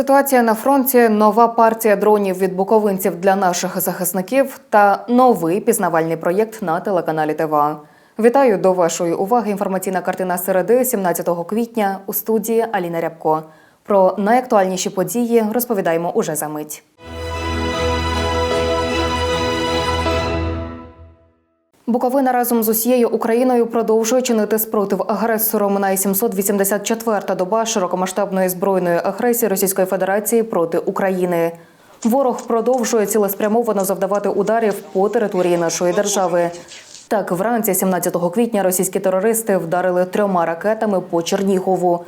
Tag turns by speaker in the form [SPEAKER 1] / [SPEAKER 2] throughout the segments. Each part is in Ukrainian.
[SPEAKER 1] Ситуація на фронті, нова партія дронів від буковинців для наших захисників та новий пізнавальний проєкт на телеканалі ТВА. Вітаю до вашої уваги. Інформаційна картина середи 17 квітня у студії Аліна Рябко. Про найактуальніші події розповідаємо уже за мить. Буковина разом з усією Україною продовжує чинити спротив агресору. Минає 784-та доба широкомасштабної збройної агресії Російської Федерації проти України. Ворог продовжує цілеспрямовано завдавати ударів по території нашої держави. Так, вранці 17 квітня російські терористи вдарили трьома ракетами по Чернігову.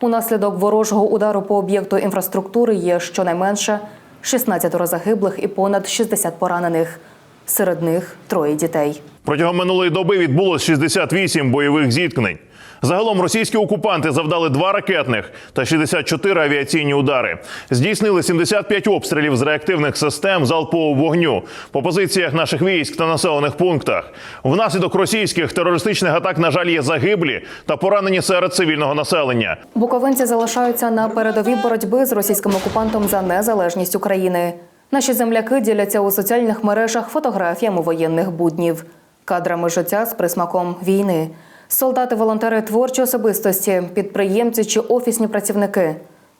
[SPEAKER 1] Унаслідок ворожого удару по об'єкту інфраструктури є щонайменше 16 загиблих і понад 60 поранених. Серед них троє дітей.
[SPEAKER 2] Протягом минулої доби відбулось 68 бойових зіткнень. Загалом російські окупанти завдали два ракетних та 64 авіаційні удари. Здійснили 75 обстрілів з реактивних систем залпового вогню по позиціях наших військ та населених пунктах. Внаслідок російських терористичних атак, на жаль, є загиблі та поранені серед цивільного населення.
[SPEAKER 1] Буковинці залишаються на передовій боротьби з російським окупантом за незалежність України. Наші земляки діляться у соціальних мережах фотографіями воєнних буднів, кадрами життя з присмаком війни. Солдати, волонтери, творчі особистості, підприємці чи офісні працівники.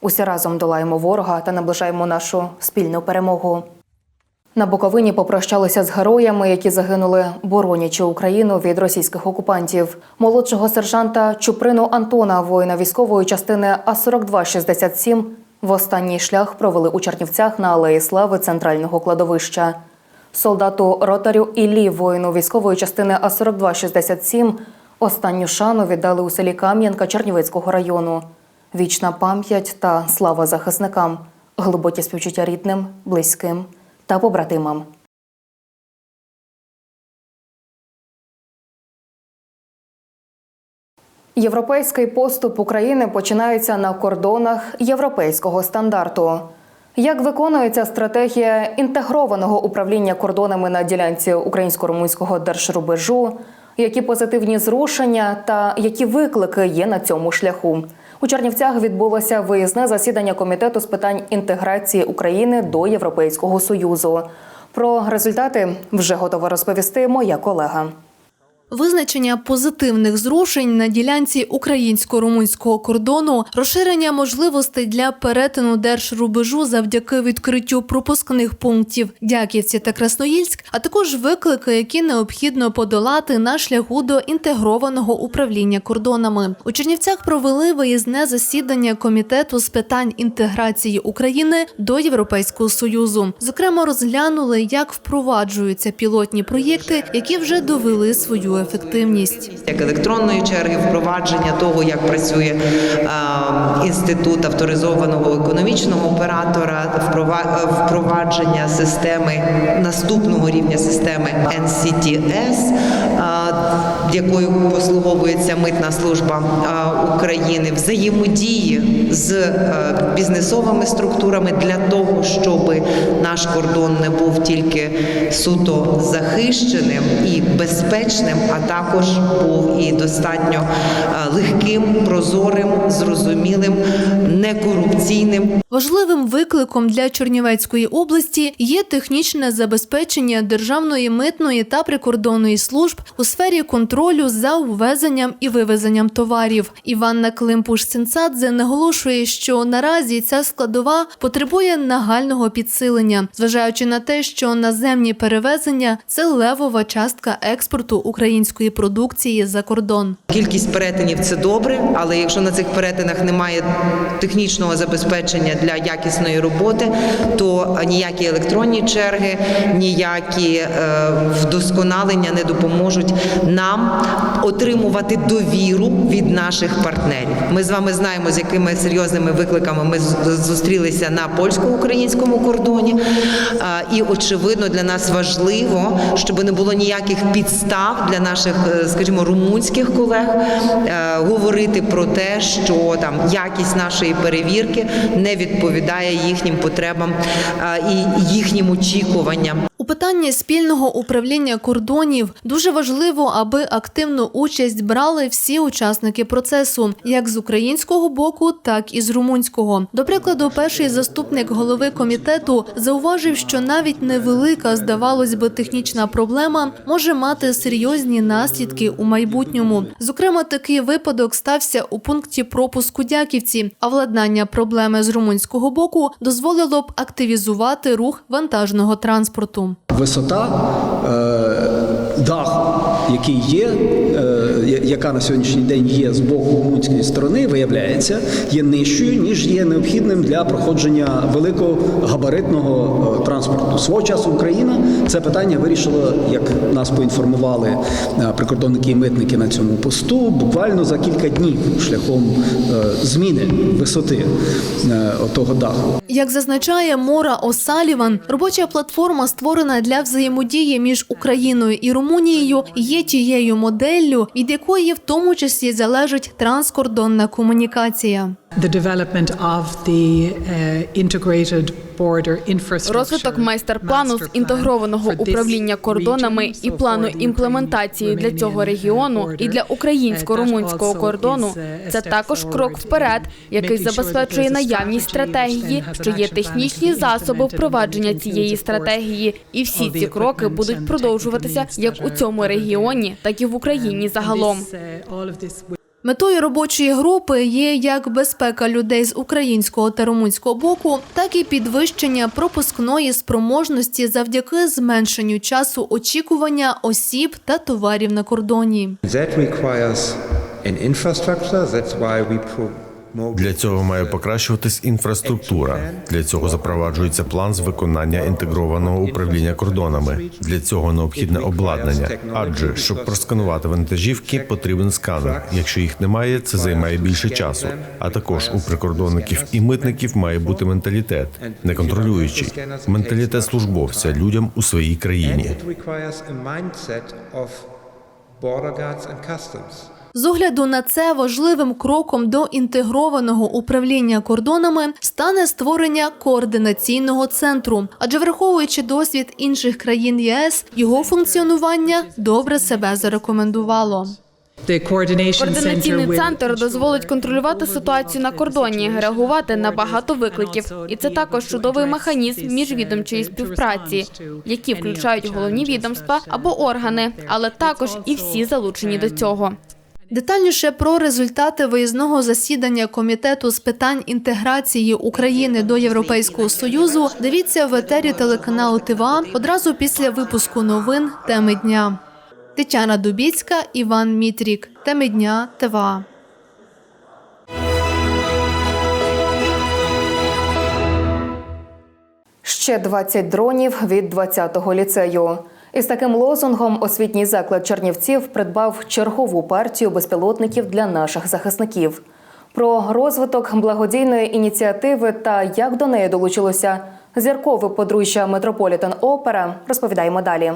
[SPEAKER 1] Усі разом долаємо ворога та наближаємо нашу спільну перемогу. На Буковині попрощалися з героями, які загинули, боронячи Україну від російських окупантів. Молодшого сержанта Чуприну Антона, воїна військової частини А-4267, в останній шлях провели у Чернівцях на Алеї Слави центрального кладовища. Солдату ротарю Іллі, воїну військової частини А-4267, останню шану віддали у селі Кам'янка Чернівецького району. Вічна пам'ять та слава захисникам, глибокі співчуття рідним, близьким та побратимам. Європейський поступ України починається на кордонах європейського стандарту. Як виконується стратегія інтегрованого управління кордонами на ділянці українсько-румунського держрубежу? Які позитивні зрушення та які виклики є на цьому шляху? У Чернівцях відбулося виїзне засідання комітету з питань інтеграції України до Європейського союзу. Про результати вже готова розповісти моя колега.
[SPEAKER 3] Визначення позитивних зрушень на ділянці українсько-румунського кордону, розширення можливостей для перетину держрубежу завдяки відкриттю пропускних пунктів Дяківці та Красноїльськ, а також виклики, які необхідно подолати на шляху до інтегрованого управління кордонами. У Чернівцях провели виїзне засідання комітету з питань інтеграції України до Європейського союзу. Зокрема, розглянули, як впроваджуються пілотні проєкти, які вже довели свою ефективність.
[SPEAKER 4] як електронної черги, впровадження того, як працює е, інститут авторизованого економічного оператора, впрова- впровадження системи наступного рівня системи NCTS, якою послуговується митна служба е, України, взаємодії з е, бізнесовими структурами для того, щоб наш кордон не був тільки суто захищеним і безпечним, а також був і достатньо е, легким, прозорим, зрозумілим, некорупційним.
[SPEAKER 3] Важливим викликом для Чернівецької області є технічне забезпечення державної митної та прикордонної служб у сфері контролю за ввезенням і вивезенням товарів. Іванна Климпуш-Цинцадзе наголошує, що наразі ця складова потребує нагального підсилення, зважаючи на те, що наземні перевезення це левова частка експорту української продукції за кордон.
[SPEAKER 4] Кількість перетинів це добре, але якщо на цих перетинах немає технічного забезпечення для якісної роботи, то ніякі електронні черги, ніякі е, вдосконалення не допоможуть нам отримувати довіру від наших партнерів. Ми з вами знаємо, з якими серйозними викликами ми зустрілися на польсько-українському кордоні. І очевидно для нас важливо, щоб не було ніяких підстав для наших, е, скажімо, румунських колег е, говорити про те, що там якість нашої перевірки не відповідає їхнім потребам і їхнім очікуванням.
[SPEAKER 3] Питанні спільного управління кордонів дуже важливо, аби активну участь брали всі учасники процесу, як з українського боку, так і з румунського. До прикладу, перший заступник голови комітету зауважив, що навіть невелика, здавалось би, технічна проблема може мати серйозні наслідки у майбутньому. Зокрема, такий випадок стався у пункті пропуску Дяківці, а владнання проблеми з румунського боку дозволило б активізувати рух вантажного транспорту.
[SPEAKER 5] Висота, е, дах, який є, яка на сьогоднішній день є з боку румунської сторони, виявляється, є нижчою, ніж є необхідним для проходження великогабаритного е, транспорту. Свого часу Україна це питання вирішила, як нас поінформували е, прикордонники і митники на цьому посту, буквально за кілька днів шляхом е, зміни висоти того даху.
[SPEAKER 3] Як зазначає Мора Осаліван, робоча платформа, створена для взаємодії між Україною і Румунією, є тією моделлю, від якої в тому числі залежить транскордонна комунікація.
[SPEAKER 6] The development of the uh, integrated border infrastructure.
[SPEAKER 7] Розвиток майстер-плану з інтегрованого управління кордонами і плану імплементації для цього регіону і для українсько-румунського кордону це також крок вперед, який забезпечує наявність стратегії, що є технічні засоби впровадження цієї стратегії, і всі ці кроки будуть продовжуватися як у цьому регіоні, так і в Україні загалом.
[SPEAKER 3] Метою робочої групи є як безпека людей з українського та румунського боку, так і підвищення пропускної спроможності завдяки зменшенню часу очікування осіб та товарів на кордоні.
[SPEAKER 8] That requires an infrastructure. That's why.
[SPEAKER 9] Для цього має покращуватись інфраструктура. Для цього запроваджується план з виконання інтегрованого управління кордонами. Для цього необхідне обладнання. Адже щоб просканувати вантажівки, потрібен сканер. Якщо їх немає, це займає більше часу. А також у прикордонників і митників має бути менталітет, не контролюючий менталітет службовця людям у своїй країні.
[SPEAKER 8] border guards and customs.
[SPEAKER 3] З огляду на це важливим кроком до інтегрованого управління кордонами стане створення координаційного центру, адже враховуючи досвід інших країн ЄС, його функціонування добре себе зарекомендувало.
[SPEAKER 7] Координаційний центр дозволить контролювати ситуацію на кордоні, реагувати на багато викликів, і це також чудовий механізм міжвідомчої співпраці, які включають головні відомства або органи, але також і всі залучені до цього.
[SPEAKER 3] Детальніше про результати виїзного засідання комітету з питань інтеграції України до Європейського союзу дивіться в етері телеканалу ТВА одразу після випуску новин теми дня. Тетяна Дубіцька, Іван Мітрік. Теми дня ТВА.
[SPEAKER 1] Ще 20 дронів від 20-го ліцею. Із таким лозунгом освітній заклад Чернівців придбав чергову партію безпілотників для наших захисників. Про розвиток благодійної ініціативи та як до неї долучилося зіркове подружжя Метрополітен Опера розповідаємо далі.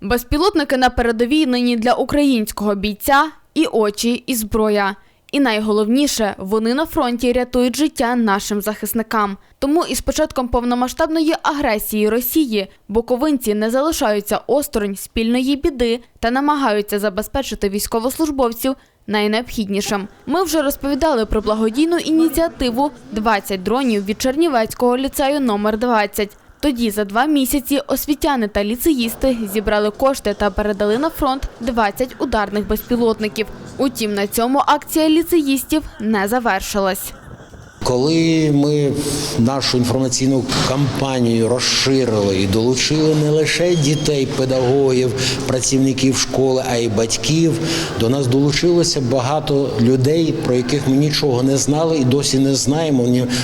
[SPEAKER 7] Безпілотники на передовій нині для українського бійця і очі, і зброя. І найголовніше, вони на фронті рятують життя нашим захисникам. Тому із початком повномасштабної агресії Росії боковинці не залишаються осторонь спільної біди та намагаються забезпечити військовослужбовців найнеобхіднішим. Ми вже розповідали про благодійну ініціативу «20 дронів від Чернівецького ліцею номер 20 Тоді за два місяці освітяни та ліцеїсти зібрали кошти та передали на фронт 20 ударних безпілотників. Утім, на цьому акція ліцеїстів не завершилась.
[SPEAKER 10] Коли ми нашу інформаційну кампанію розширили і долучили не лише дітей, педагогів, працівників школи, а й батьків, до нас долучилося багато людей, про яких ми нічого не знали і досі не знаємо.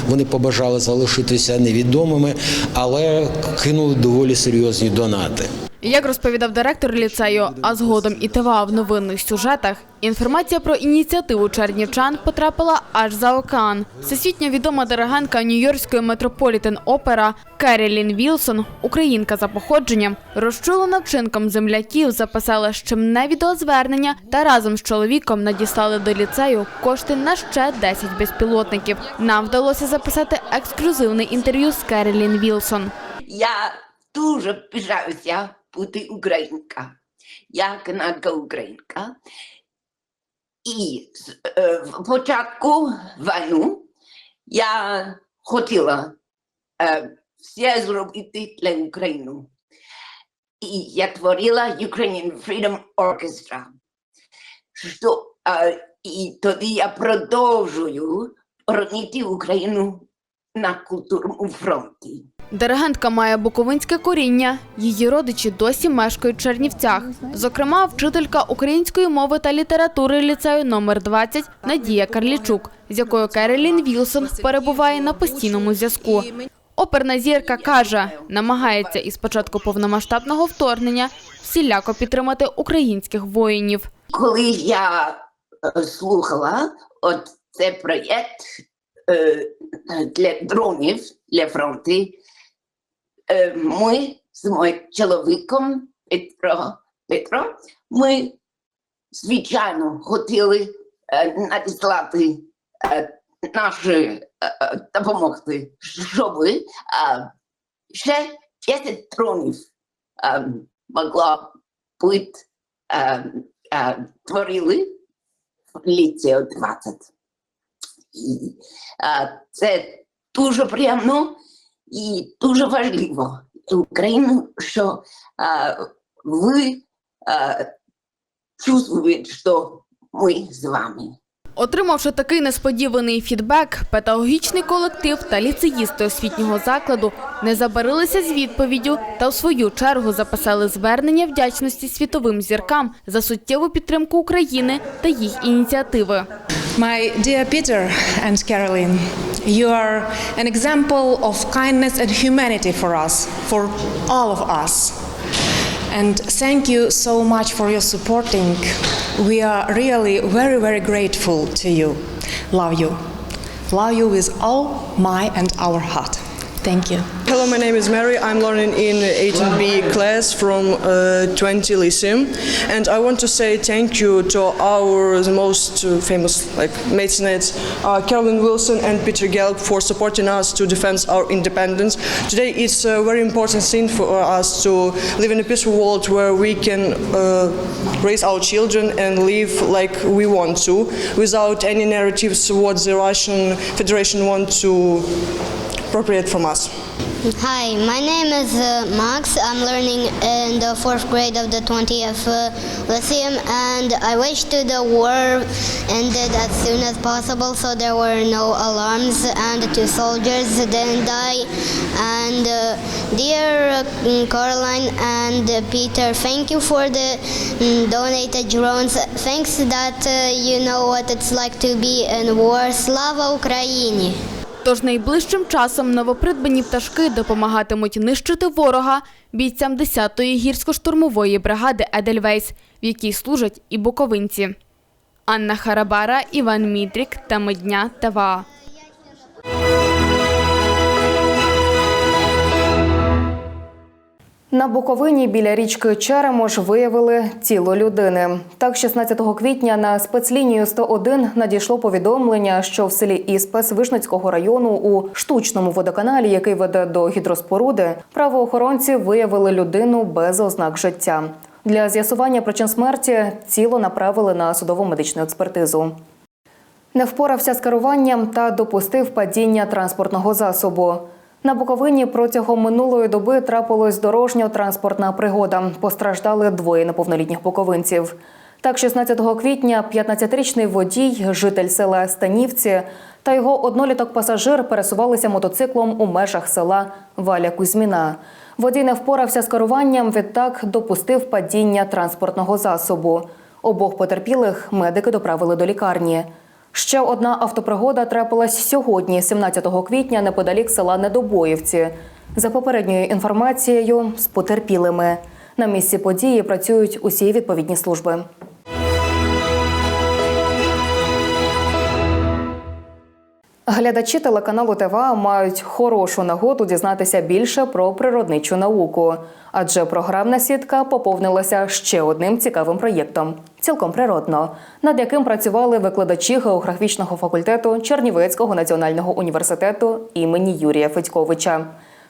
[SPEAKER 10] Вони- побажали залишитися невідомими, але кинули доволі серйозні донати.
[SPEAKER 7] Як розповідав директор ліцею, а згодом і ТВА в новинних сюжетах, інформація про ініціативу чернівчан потрапила аж за океан. Всесвітньо відома диригентка Нью-Йоркської метрополітен опера Керрілін Вілсон, українка за походженням, розчулена вчинком земляків, записала ще не відеозвернення та разом з чоловіком надіслали до ліцею кошти на ще 10 безпілотників. Нам вдалося записати ексклюзивне інтерв'ю з Керрілін Вілсон.
[SPEAKER 11] Я дуже пишаюся бути українка. Я канадська українка. І е, в початку війну я хотіла е, все зробити для України. І я творила Ukrainian Freedom Orchestra. Що, е, і тоді я продовжую боронити Україну на культурному фронті.
[SPEAKER 7] Диригентка має буковинське коріння. Її родичі досі мешкають в Чернівцях. Зокрема, вчителька української мови та літератури ліцею номер 20 Надія Карлічук, з якою Керолін Вілсон перебуває на постійному зв'язку. Оперна зірка каже, намагається із початку повномасштабного вторгнення всіляко підтримати українських воїнів.
[SPEAKER 11] Коли я е, слухала от цей проєкт е, для дронів для фронту, е, ми з моїм чоловіком Петро, Петро ми звичайно хотіли е, надіслати е, наші е, е, допомогти, щоб е, ще 10 дронів е, могло бути е, е, творили в ліцею 20. І е, це дуже приємно і дуже важливо для України, що е, ви е, чувствуєте, що ми з вами.
[SPEAKER 7] Отримавши такий несподіваний фідбек, педагогічний колектив та ліцеїсти освітнього закладу не забарилися з відповіддю та в свою чергу записали звернення вдячності світовим зіркам за суттєву підтримку України та їх ініціативи.
[SPEAKER 12] My dear Peter and Caroline, you are an example of kindness and humanity for us, for all of us. And thank you so much for your supporting. We are really very, very grateful to you. Love you. Love you with all my and our heart. Thank you.
[SPEAKER 13] Hello, my name is Mary. I'm learning in 18B class from uh, 20 Lyceum, and I want to say thank you to our the most uh, famous like mecenates, uh, Carolyn Wilson and Peter Gelb for supporting us to defend our independence. Today it's a very important thing for us to live in a peaceful world where we can uh, raise our children and live like we want to, without any narratives what the Russian Federation want to appropriate from us.
[SPEAKER 14] Hi, my name is uh, Max. I'm learning in the fourth grade of the 20th uh, Lyceum, and I wish to the war ended as soon as possible so there were no alarms and the two soldiers didn't die. And uh, dear uh, Caroline and Peter, thank you for the mm, donated drones. Thanks that uh, you know what it's like to be in war. Slava Ukraini!
[SPEAKER 7] Тож найближчим часом новопридбані пташки допомагатимуть нищити ворога бійцям 10-ї гірсько-штурмової бригади Едельвейс, в якій служать і буковинці. Анна Харабара, Іван Мідрік та Медня ТВА.
[SPEAKER 1] На Буковині біля річки Черемош виявили тіло людини. Так, 16 квітня на спецлінію 101 надійшло повідомлення, що в селі Іспес Вишницького району у штучному водоканалі, який веде до гідроспоруди, правоохоронці виявили людину без ознак життя. Для з'ясування причин смерті тіло направили на судово медичну експертизу. Не впорався з керуванням та допустив падіння транспортного засобу. На Буковині протягом минулої доби трапилась дорожньо-транспортна пригода. Постраждали двоє неповнолітніх буковинців. Так, 16 квітня 15-річний водій, житель села Станівці та його одноліток-пасажир пересувалися мотоциклом у межах села Валя Кузьміна. Водій не впорався з керуванням, відтак допустив падіння транспортного засобу. Обох потерпілих медики доправили до лікарні. Ще одна автопригода трапилась сьогодні, 17 квітня, неподалік села Недобоївці. За попередньою інформацією, з потерпілими. На місці події працюють усі відповідні служби. Глядачі телеканалу ТВА мають хорошу нагоду дізнатися більше про природничу науку, адже програмна сітка поповнилася ще одним цікавим проєктом цілком природно, над яким працювали викладачі географічного факультету Чернівецького національного університету імені Юрія Федьковича.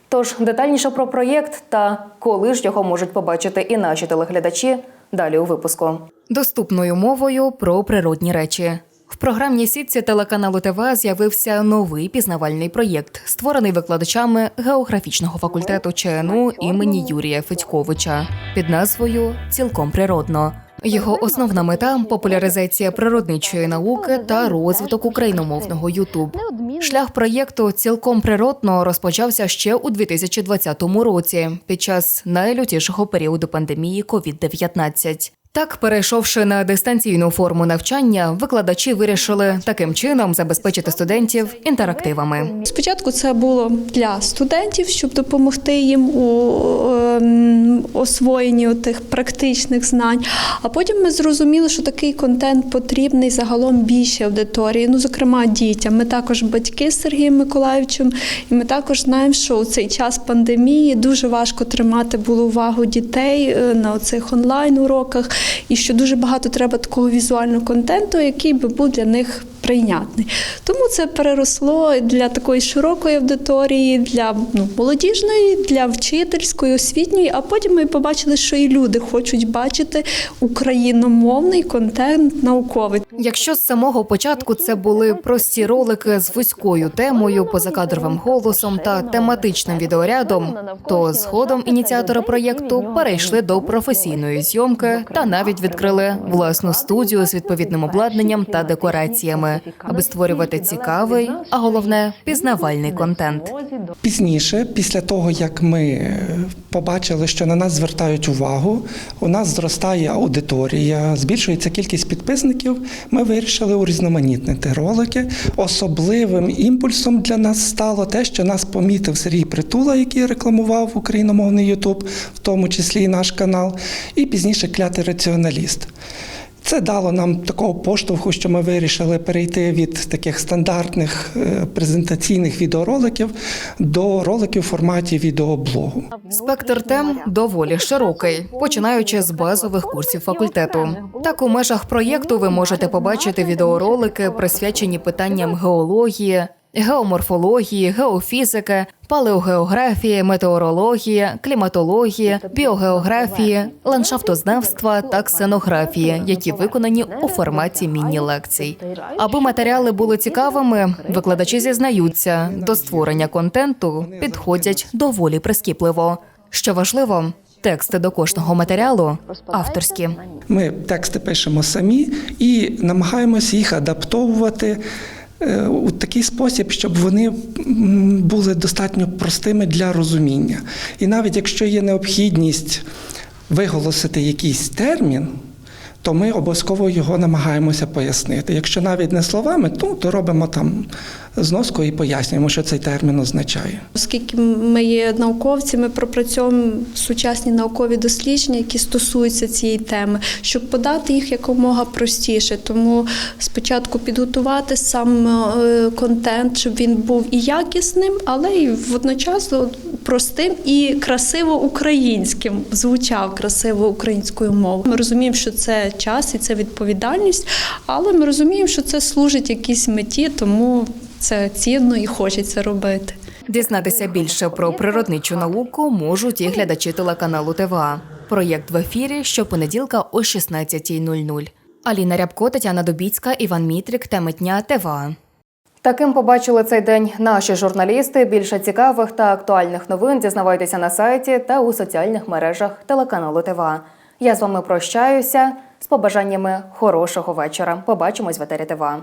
[SPEAKER 1] Тож детальніше про проєкт та коли ж його можуть побачити і наші телеглядачі далі у випуску. Доступною мовою про природні речі. В програмній сітці телеканалу ТВ з'явився новий пізнавальний проєкт, створений викладачами географічного факультету ЧНУ імені Юрія Федьковича під назвою Цілком природно. Його основна мета популяризація природничої науки та розвиток україномовного Ютуб. Шлях проєкту цілком природно розпочався ще у 2020 році під час найлютішого періоду пандемії COVID-19. Так, перейшовши на дистанційну форму навчання, викладачі вирішили таким чином забезпечити студентів інтерактивами.
[SPEAKER 15] Спочатку це було для студентів, щоб допомогти їм у ем, освоєнні тих практичних знань. А потім ми зрозуміли, що такий контент потрібний загалом більшій аудиторії, ну зокрема дітям. Ми також батьки з Сергієм Миколаївичем, і ми також знаємо, що у цей час пандемії дуже важко тримати було увагу дітей е, на цих онлайн уроках, і що дуже багато треба такого візуального контенту, який би був для них прийнятний. Тому це переросло для такої широкої аудиторії, для ну, молодіжної, для вчительської, освітньої. А потім ми побачили, що і люди хочуть бачити україномовний контент науковий.
[SPEAKER 1] Якщо з самого початку це були прості ролики з вузькою темою, позакадровим голосом та тематичним відеорядом, то згодом ініціатори проєкту перейшли до професійної зйомки та навіть відкрили власну студію з відповідним обладнанням та декораціями, аби створювати цікавий, а головне пізнавальний контент.
[SPEAKER 16] Пізніше, після того як ми побачили, що на нас звертають увагу, у нас зростає аудиторія, збільшується кількість підписників. Ми вирішили урізноманітнити ролики. Особливим імпульсом для нас стало те, що нас помітив Сергій Притула, який рекламував україномовний Ютуб, в тому числі і наш канал, і пізніше клятий раціоналіст. Це дало нам такого поштовху, що ми вирішили перейти від таких стандартних е, презентаційних відеороликів до роликів в форматі відеоблогу.
[SPEAKER 1] Спектр тем доволі широкий, починаючи з базових курсів факультету. Так, у межах проєкту ви можете побачити відеоролики, присвячені питанням геології, геоморфології, геофізики, палеогеографії, метеорології, кліматології, біогеографії, ландшафтознавства та ксенографії, які виконані у форматі міні-лекцій. Аби матеріали були цікавими, викладачі зізнаються, до створення контенту підходять доволі прискіпливо. Що важливо, тексти до кожного матеріалу авторські.
[SPEAKER 16] Ми тексти пишемо самі і намагаємося їх адаптовувати. Е, У такий спосіб, щоб вони були достатньо простими для розуміння. І навіть якщо є необхідність виголосити якийсь термін, то ми обов'язково його намагаємося пояснити. Якщо навіть не словами, то, то робимо там зноску і пояснюємо, що цей термін означає.
[SPEAKER 15] Оскільки ми є науковці, ми пропрацьовуємо сучасні наукові дослідження, які стосуються цієї теми, щоб подати їх якомога простіше. Тому спочатку підготувати сам е, контент, щоб він був і якісним, але й водночас простим і красиво українським, звучав красиво українською мовою. Ми розуміємо, що це час і це відповідальність, але ми розуміємо, що це служить якійсь меті, тому це цінно і хочеться робити.
[SPEAKER 1] Дізнатися більше про природничу науку можуть і глядачі телеканалу ТВА. Проєкт в ефірі щопонеділка о 16.00. Аліна Рябко, Тетяна Добіцька, Іван Мітрік. Теми дня ТВА. Таким побачили цей день наші журналісти. Більше цікавих та актуальних новин дізнавайтеся на сайті та у соціальних мережах телеканалу ТВА. Я з вами прощаюся з побажаннями хорошого вечора. Побачимось в етері ТВА.